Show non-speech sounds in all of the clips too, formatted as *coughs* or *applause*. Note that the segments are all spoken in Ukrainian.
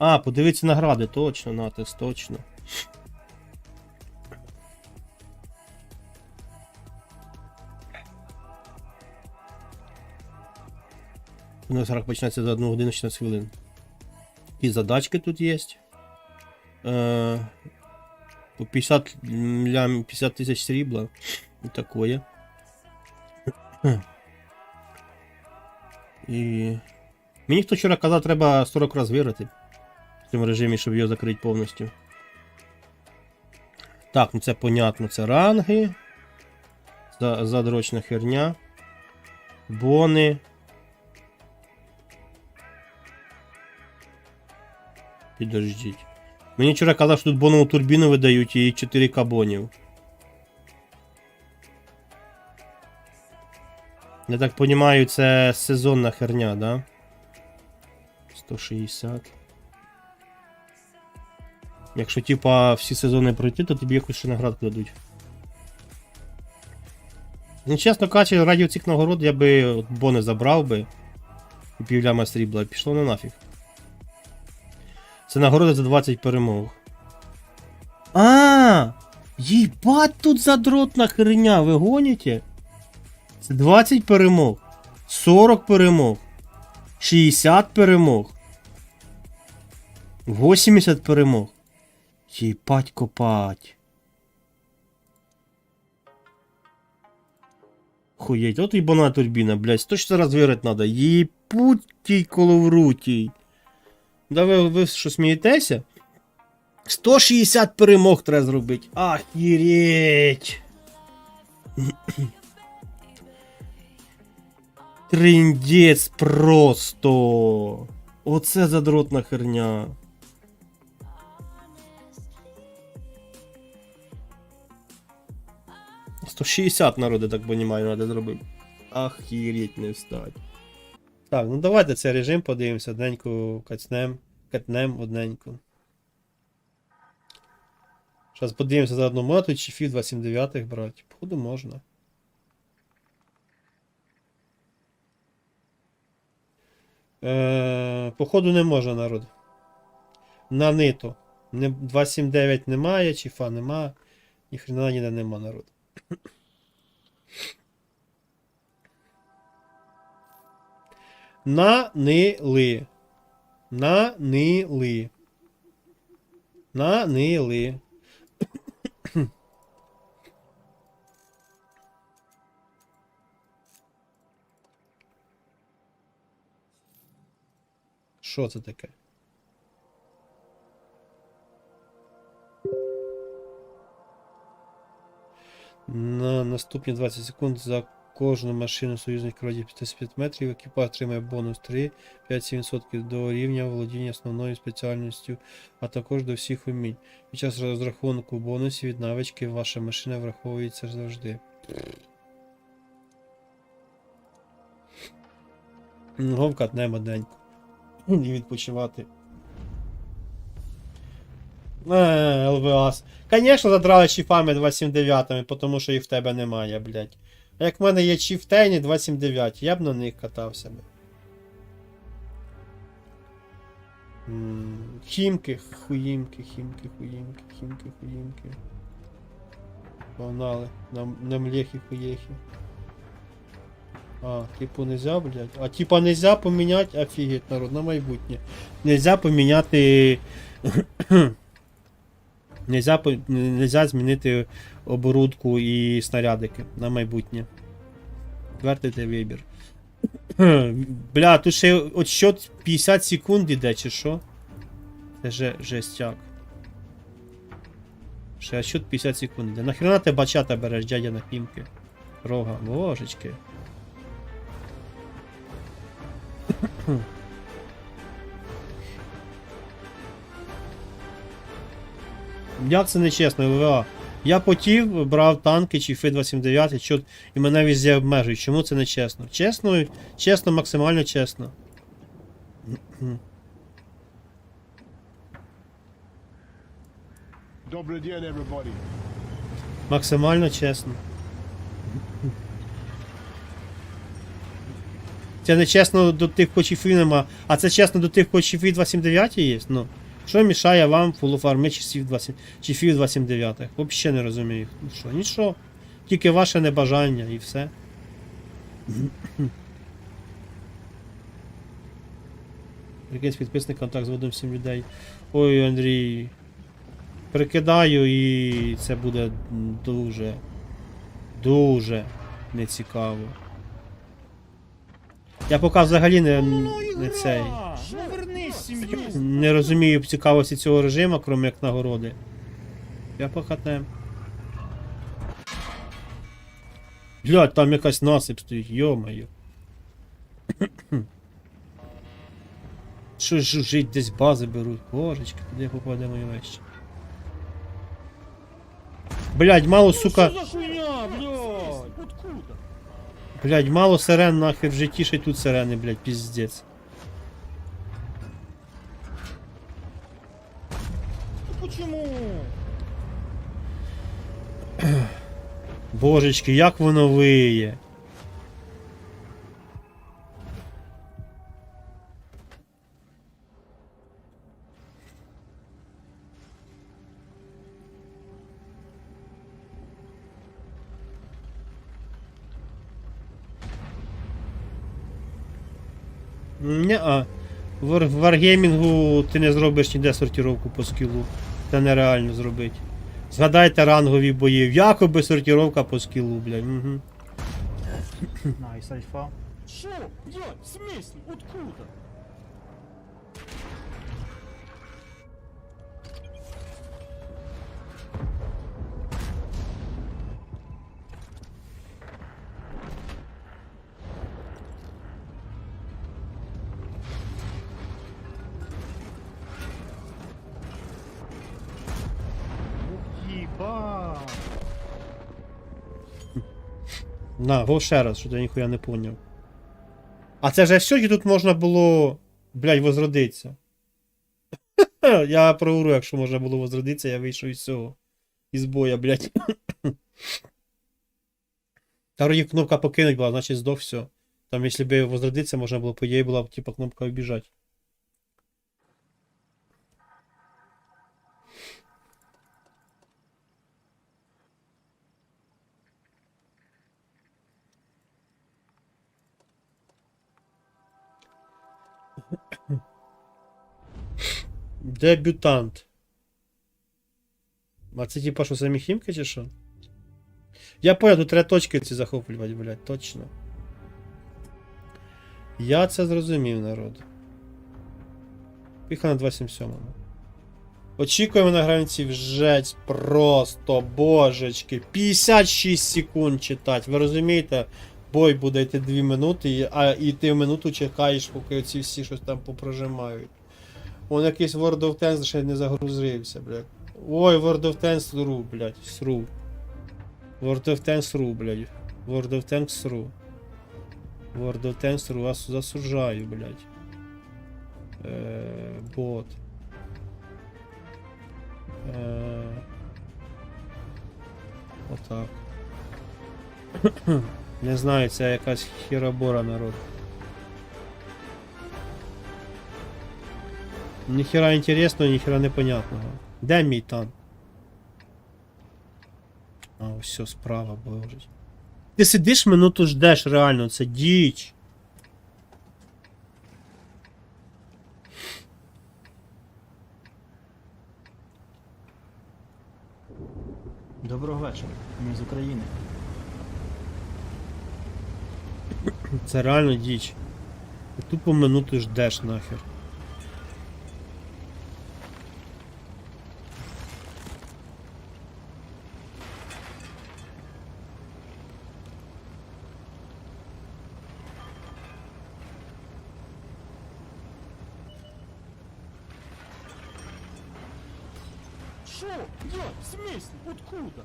А, подивіться награди, точно, натис, точно. У нас рак починається за 1 годину 16 хвилин. І задачки тут є. Е, по 50, 50 тисяч срібла. І такое. І... Мені хто вчора казав, треба 40 разів виграти цьому режимі, щоб його закрити повністю. Так, ну це понятно, це ранги. Задрочна херня. Бони. Підождіть. Мені вчора казав, що тут бонову турбіну видають і 4 бонів. Я так розумію, це сезонна херня, да? 160. Якщо типа всі сезони пройти, то тобі якусь ще наградку дадуть. Ну, чесно кажучи, раді цих нагород я би от бони забрав би. І півляма срібла. Пішло на нафіг. Це нагорода за 20 перемог. А! Їбать тут задротна херня, ви гоніте? Це 20 перемог, 40 перемог, 60 перемог, 80 перемог. Їбать копать. Хуєть, от і бона турбіна, блядь, 100 раз виграти надо. Єпутій коловрутій. Да ви, ви що смієтеся? 160 перемог треба зробити. Ахіреть. Триндець просто. Оце задротна херня. Сто шістдесят народи, так понімаю, треба зробити. Ахіреть не встать. Так, ну давайте цей режим подивимося, одненьку кацнем, катнем одненьку. Зараз подивимося за одну мату, чи фі 279 брати. Походу можна. Е, походу не можна, народ. На ниту. 279 немає, чіфа нема. Ніхрена ніде нема, народ. Нанили. Нанили. Нанили. Що це таке? На наступні 20 секунд за кожну машину союзних радіо 55 метрів екіпаж отримає бонус 3, 5-7% до рівня володіння основною спеціальністю, а також до всіх умінь. Під час розрахунку бонусів від навички ваша машина враховується завжди. Говка днем одненько. І відпочивати. Е, ЛВАС. Конечно, задрали чіфами 279, тому що їх в тебе немає, блядь. А як в мене є чіфтейні 279, я б на них катався би. Хімки, хуїмки, хімки, хуїмки, хімки, хуїмки. Погнали. На, на млехи хуєхи. А, типу нельзя, блядь. А типа нельзя поміняти, офігеть, народ, на майбутнє. Нельзя поміняти. Нельзя, нельзя змінити оборудку і снарядики на майбутнє. Вертайте вибір. *clears throat* Бля, тут ще от счет 50 секунд іде, чи що? Це же жестяк. Ще счет 50 секунд іде. Нахрена ти бачата береш, дядя на хімки? Рога, божечки. *clears throat* Як це не чесно, ЛВА? Я потів, брав танки чи фи 279 чот, і мене везде обмежують. Чому це не чесно? Чесно, чесно, максимально чесно. Добрый день, everybody. Максимально чесно. Це не чесно до тих почіфів нема, а це чесно до тих хоч почіфів 279 є. Ну. Що мішає вам фулофарми 20, чіфів 29? Взагалі не розумію. Що, нічого. Тільки ваше небажання і все. Прикинь, підписник контакт з водом 7 людей. Ой, Андрій. Прикидаю і це буде дуже. Дуже нецікаво. Я поки взагалі не, не цей. Сім'ю. Не розумію цікавості цього режиму, крім як нагороди. Я поки не. Блядь, там якась насип стоїть, йо-моє. Що ж жить десь бази беруть? Божечки, туди попаде мої вещі. Блядь, мало, сука. Блядь? Откуда? Блядь, мало сирен нахер в житті, ще й тут сирени, блядь, піздець. Почему? *clears throat* Божечки, як воно виє. Не-а. В вар- варгеймінгу ти не зробиш ніде сортировку по скілу. Це нереально зробити. Згадайте рангові бої. Якоби сортировка по скілу, блядь. Угу. Найс, альфа. Що? Блядь, в смысле? Откуда? На, го ще раз, що я ніхуя не поняв. А це же все, тут можна було, блядь, возродитися. *laughs* я проуру, якщо можна було возродитися, я вийшов із цього. Із боя, блядь. *coughs* Та вроді кнопка покинуть була, значить здох все. Там, якщо б возродитися, можна було, по їй була типа, кнопка обіжать. Дебютант. А це типа що самі хімки чи що? Я тут треба точки ці захоплювати, блядь, точно. Я це зрозумів, народ. Поїхали на 277. Очікуємо на границі вжець просто, божечки. 56 секунд читати. Ви розумієте? Бой буде йти 2 минути, а і ти минуту чекаєш, поки ці всі щось там попрожимають. Вон якийсь World of Tanks ще не загрузився, блядь. Ой, World of Tanks сру, блядь, сру. World of Tanks сру, блядь. World of Tanks сру. World of Tanks сру, вас засуджаю, блядь. Е, бот. Е, отак. Не знаю, це якась хіробора народ. Ніхера інтересного, ніхера непонятного. Де мій танк? А, все, справа боже. Ти сидиш минуту ждеш, реально, це діч. Доброго вечора. Ми з України. Це реально діч. Ти тупо минуту ждеш нахер. Що? Блядь, в смысле? Откуда?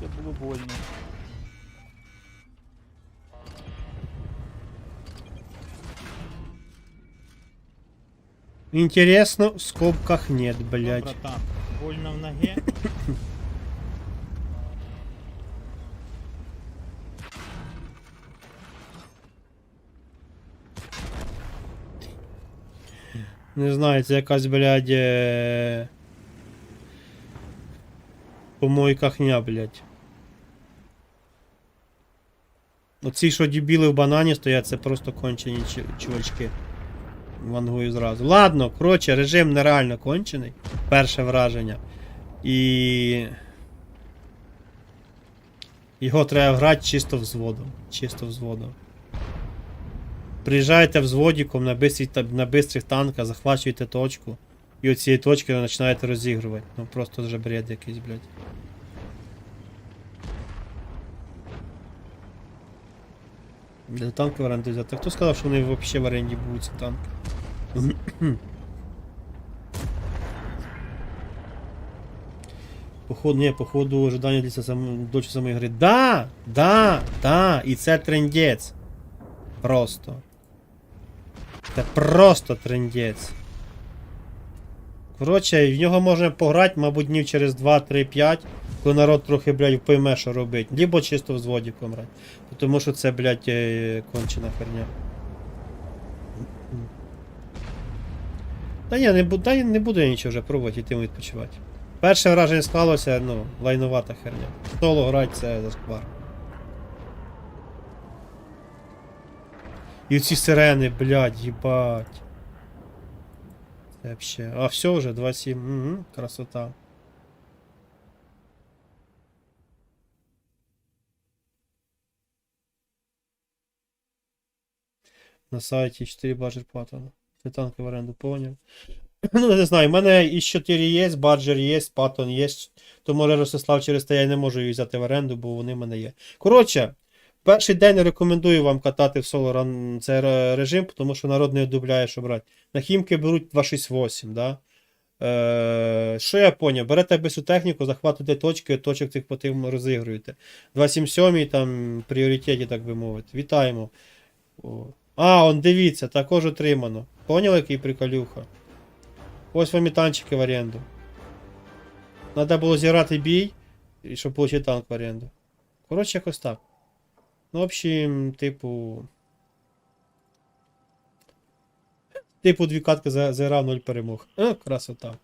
Це було больно. Інтересно, в скобках нет, Ну, блядь. братан, больно в ноге? *laughs* Не знаю, це якась, блядь. Е... Помойка хня, блядь. Оці, що дебіли в банані стоять, це просто кончені чувачки. Вангую зразу. Ладно, коротше, режим нереально кончений. Перше враження. І. Його треба грати чисто взводом. Чисто взводом. Приїжджаєте взводіком на бистрій, та- на бистрих танках, захвачуєте точку. І от цієї точки ви починаєте розігрувати. Ну просто вже бред якийсь, блядь. Де танки в оренду взяти? Хто сказав, що вони взагалі в оренді будуть ці танки? Походу, ні, походу ожидання для сам, дочі самої гри. Да! Да! Да! І це трендець. Просто. Це просто трендець. Коротше, в нього можна пограти, мабуть, днів через 2, 3, 5, коли народ трохи, блядь, пойме, що робить. Либо чисто в зводі помрать. Тому що це, блядь, е, кончена херня. Та ні, не, бу- та не буду я нічого вже пробувати, йтиму відпочивати. Перше враження склалося, ну, лайнувата херня. Соло грати це зашквар. І ці сирени, блядь, їбать. Це вообще. А, все вже, 2.7. Угу, красота. На сайті 4 баджер паттона. Це танки в оренду поняв. *clears throat* Ну, не знаю, в мене і 4 є, баджер є, паттон є. То може Ростислав через те я не можу її взяти в оренду, бо вони в мене є. Коротше, перший день рекомендую вам катати в соло цей режим, тому що народ не одобляє, що брати. На хімки беруть 268, да? Е, що я поняв? Берете бису техніку, захватуєте точки, точок цих потім розігруєте. 277 там пріоритеті, так би мовити. Вітаємо. А, он дивіться, також отримано. Поняли, який приколюха? Ось вам і танчики в оренду. Надо було зіграти бій, щоб отримати танк в оренду. Коротше, якось так. Ну, в общем, типу. Типу, дві катки за- зіграв 0 перемог. Е, красота.